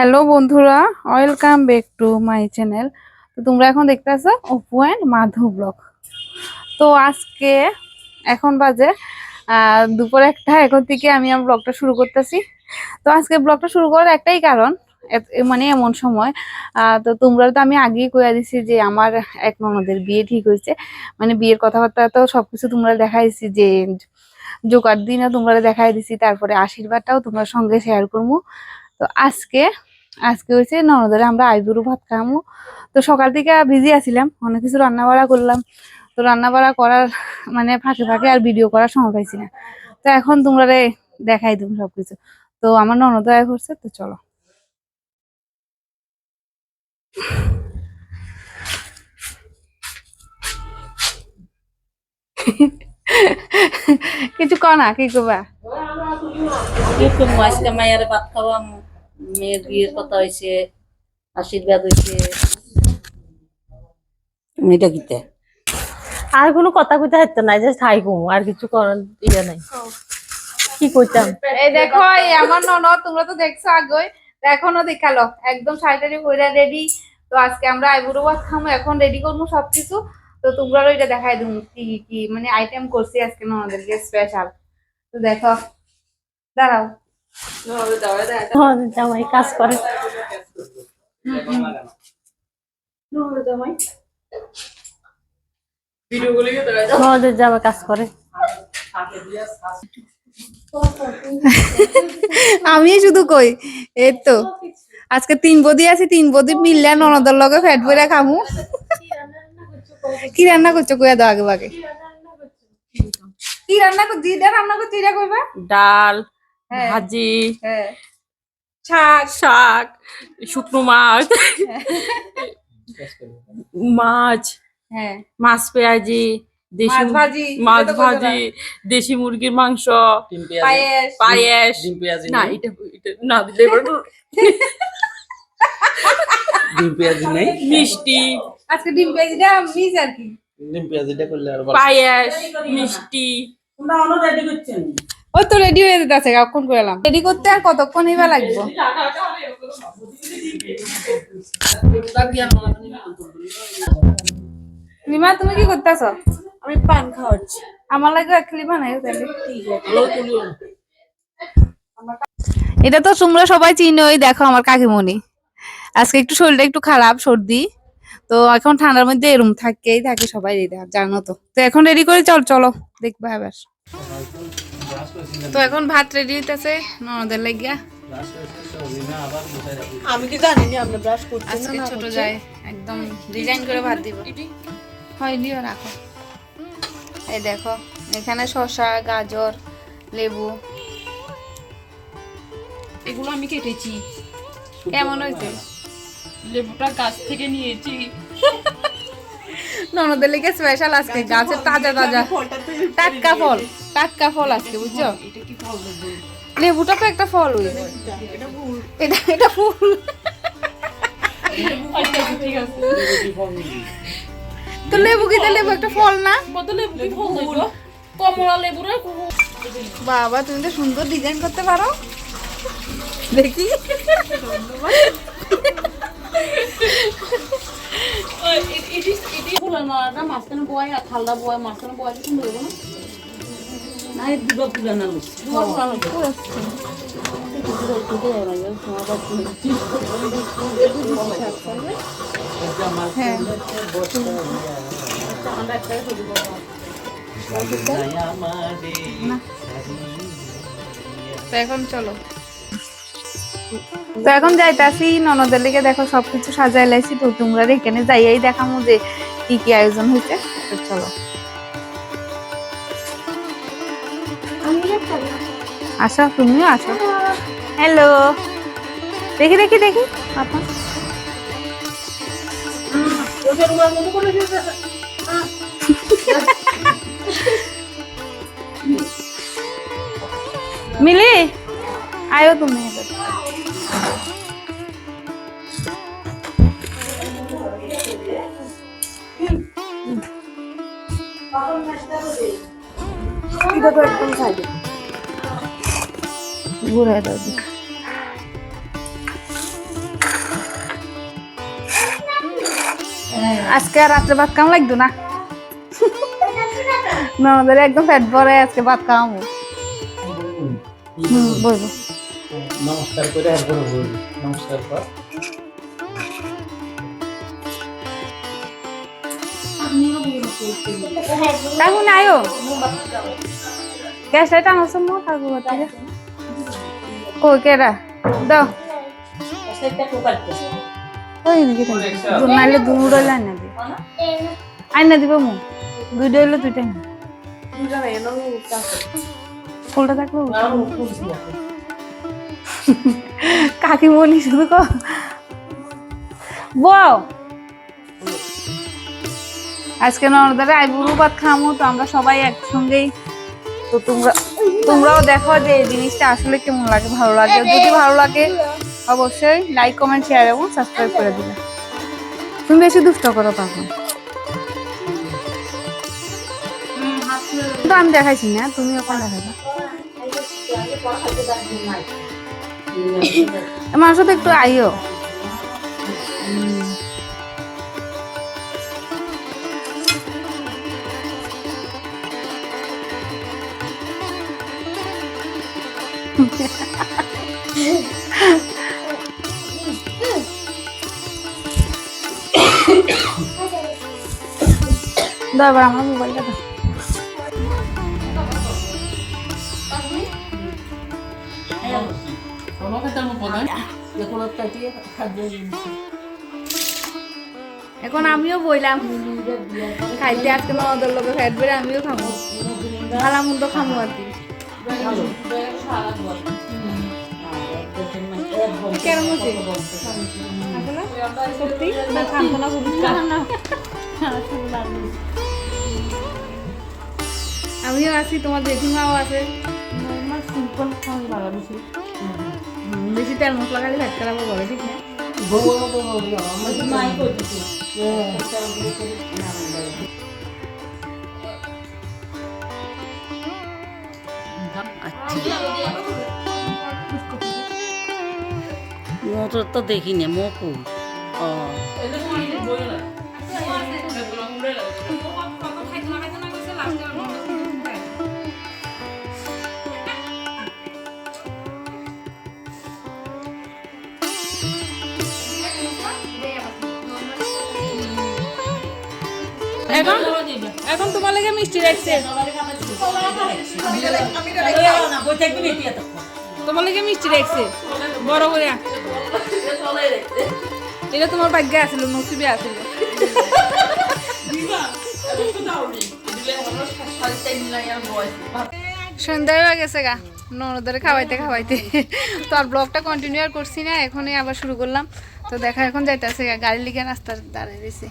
Hello বন্ধুরা। Welcome back to my channel তো তোমরা এখন দেখতেছো অপু অ্যান্ড মাধু ব্লগ। তো আজকে এখন বাজে দুপুর একটা, এখন থেকে আমি আমার ব্লগটা শুরু করতেছি। তো আজকে ব্লগটা শুরু করার একটাই কারণ মানে এমন সময় তো তোমরা তো আমি আগেই কইয়া দিছি যে আমার এক ননদের বিয়ে ঠিক হয়েছে। মানে বিয়ের কথাবার্তা তো সবকিছু তোমরা দেখাইছি যে জোকার দিনও তোমরা দেখাই দিছি, তারপরে আশীর্বাদটাও তোমার সঙ্গে শেয়ার করব তো আজকে আজকে হয়েছে ননদের, আমরা আইবুড়ো ভাত খামু। তো সকাল থেকে বিজি আছিলাম, অনেক কিছু রান্না বাড়া করলাম। তো রান্না বাড়া করার মানে ফাঁকে ফাঁকে আর ভিডিও করার সময় পাইছি না। তো এখন তোমরা দেখাই তুমি সবকিছু। তো আমার ননদ আয় করছে তো চলো। কিছু কনা, কি করবা মায়ের ভাত খাওয়া মেয়ের বিয়ের কথা হয়েছে আশীর্বাদ হয়েছে। মেয়েটা কিতে? আর কোনো কথা কইতে হাইতো নাই জাস্ট হাই কম আর কিছু করার ইয়ে নাই। কি কইতাম? এই দেখো এই আমার ননদ তোমরা তো দেখছ আগই। এখনও দেখাল। একদম শাড়িটারি পরে রেডি তো আজকে আমরা আইবুড়ো ভাত খামো এখন রেডি করব সবকিছু। তো তোমরা ওইটা দেখাই দিম কি কি কি মানে আইটেম করছি আজকে ননদেরকে স্পেশাল তো দেখো দাঁড়াও। জামাই কাজ করে কাজ করে আমি শুধু কই, এই তো। আজকে তিন বদি আছে, তিন বদি মিললে ননদের লগে ফ্যাট বইরা খামু। কি রান্না করছ কইয়া দাও আগে বাগে কি রান্না করছি রান্না করছি কইবা? ডাল। ভাজি হ্যাঁ। শাক শাক। শুকনো মাছ মাছ হ্যাঁ। মাছ পেঁয়াজি দেশি মাছ ভাজি, মাছ ভাজি দেশি মুরগির মাংস পায়েস। পায়েস। না এটা না দিলে ডিম পেঁয়াজি নেই। মিষ্টি। আচ্ছা, ডিম পেঁয়াজিটা মিস আর কি। ডিম পেঁয়াজিটা করলে আর পায়েস মিষ্টি। ওই তো রেডি হয়ে যেতে আছে কখন করে এলাম? রেডি করতে আর কতক্ষণ এবার লাগবে? লিমা তুমি কি করতেছ? আমি পান খাওয়াচ্ছি। আমার লাগে এক লিমা নাই তাহলে। এটা তো তোমরা সবাই চিনোই দেখো আমার কাকিমণি। আজকে একটু শরীরটা একটু খারাপ সর্দি। তো এখন ঠান্ডার মধ্যে এরম থাকেই থাকে সবাই রেডি জানো তো। তো এখন রেডি করে চল চলো দেখবা এবার। তো এখন ভাত রেডি হইতেছে ননদের লাগিয়া। আমি কি জানি না আপনি ব্রাশ করছেন আজকে ছোট যায় একদম ডিজাইন করে ভাত দিব। হয় দিও রাখো। এই দেখো এখানে শসা গাজর লেবু। এগুলো আমি কেটেছি। কেমন হয়েছে লেবুটা গাছ থেকে নিয়েছি। ননদের লেগে স্পেশাল আজকে গাছের তাজা তাজা। টাটকা ফল টাটকা ফল আজকে বুঝছ? লেবুটা তো একটা ফল ওই। এটা এটা ফুল। তো লেবু কি লেবু একটা ফল না? কত লেবু কি ফল কমলা লেবু রে বাবা তুমি তো সুন্দর ডিজাইন করতে পারো। দেখি এটি এটি ফুলে না এটা মাঝখানে বয় আর থালদা বয় মাঝখানে বয় কি সুন্দর না এই দুটো এখন চলো। তো এখন যাইতাছি ননদের লেগে দেখো সবকিছু সাজাই লাইছি তো তোমরা এখানে যাইয়াই দেখামো যে কি কি আয়োজন হয়েছে? চলো। আসো, তুমিও আসো। হ্যালো দেখি দেখি দেখি আপা মিলি, আয়ো তুমি ভিডিওটা একদম সাইডে ঘুরে দাও। আজকে রাত্রে ভাত কাম লাগতো না? না আমাদের একদম ফ্যাট ভরে আজকে ভাত কাম হুম বলব। নমস্কার করে একবার বলব নমস্কার কর। তাহলে আয়ো। গ্যাস লাইট সময় থাকব থেকে কই কেরা দাও ওই নাকি নাইলে দুটো হইলে আইনা দিব আইনা দিব মু দুইটা হইলে দুইটা ফুলটা থাকব কাকিমণি শুধু কো। বউ আজকে নর্দারে আইবুড়ু ভাত খামো, তো আমরা সবাই একসঙ্গেই তো তোমরা তোমরাও দেখো যে এই জিনিসটা আসলে কেমন লাগে ভালো লাগে। যদি ভালো লাগে অবশ্যই লাইক কমেন্ট শেয়ার এবং সাবস্ক্রাইব করে দিবে। তুমি বেশি দুষ্ট করো তখন। তো আমি দেখাইছি না তুমি এখন দেখাইবা। মাংস তো একটু আইও। দাও আমার মোবাইলটা দাও। এখন আমিও বইলাম। খাইতে আজকে নদের লোকে বেড়ে আমিও খাব। ভালো মন্দ খামো আর কি। কেরম হচ্ছে সত্যি না খামতো না? আমিও আছি তোমার জেঠিমাও আছে সিম্পল খাওয়াই ভালো বেশি বেশি তেল মশলা খালি ফ্যাট খারাপ করে ঠিক না মোটর তো দেখিনি মকু। ও। এখন? এখন তোমার লাগে মিষ্টি রাখছে তোমার লাগে মিষ্টি রাখছে বড় করে এটা তোমার ভাগ্যে আছিল নসিবে আছিল সন্ধ্যা হয়ে গেছে গা, ননদের খাওয়াইতে খাওয়াইতে। তো আর ব্লগটা কন্টিনিউ আর করছি না, এখনই আবার শুরু করলাম। তো দেখা এখন যাইতেছে গা, গাড়ি লিখে রাস্তার দাঁড়িয়ে রয়েছে।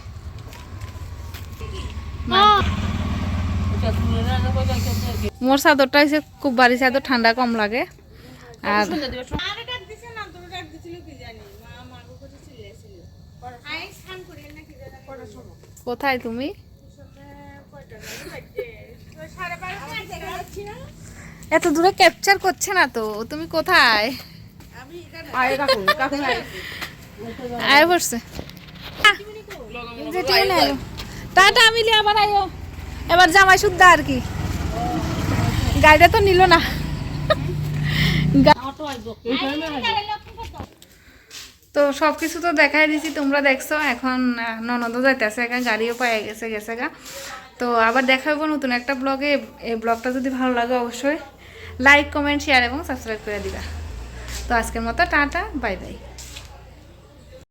মোর চাদরটা হয়েছে খুব বাড়ি চাদর ঠান্ডা কম লাগে। আর কোথায় তুমি? এত দূরে ক্যাপচার করছে না তো তুমি কোথায়? আয় পড়ছে যেটাই না টাটা মিলে আবার আয়ো এবার জামাই শুদ্ধ আর কি। গাড়িটা তো নিল না। তো সব কিছু তো দেখাই দিছি, তোমরা দেখছ, এখন ননদও যাইতেছে গা গাড়িও পাই গেছে গেছে গা। তো আবার দেখা হইব নতুন একটা ব্লগে এই ব্লগটা যদি ভালো লাগে অবশ্যই লাইক কমেন্ট শেয়ার এবং সাবস্ক্রাইব করে দিবা। তো আজকের মতো টাটা বাই বাই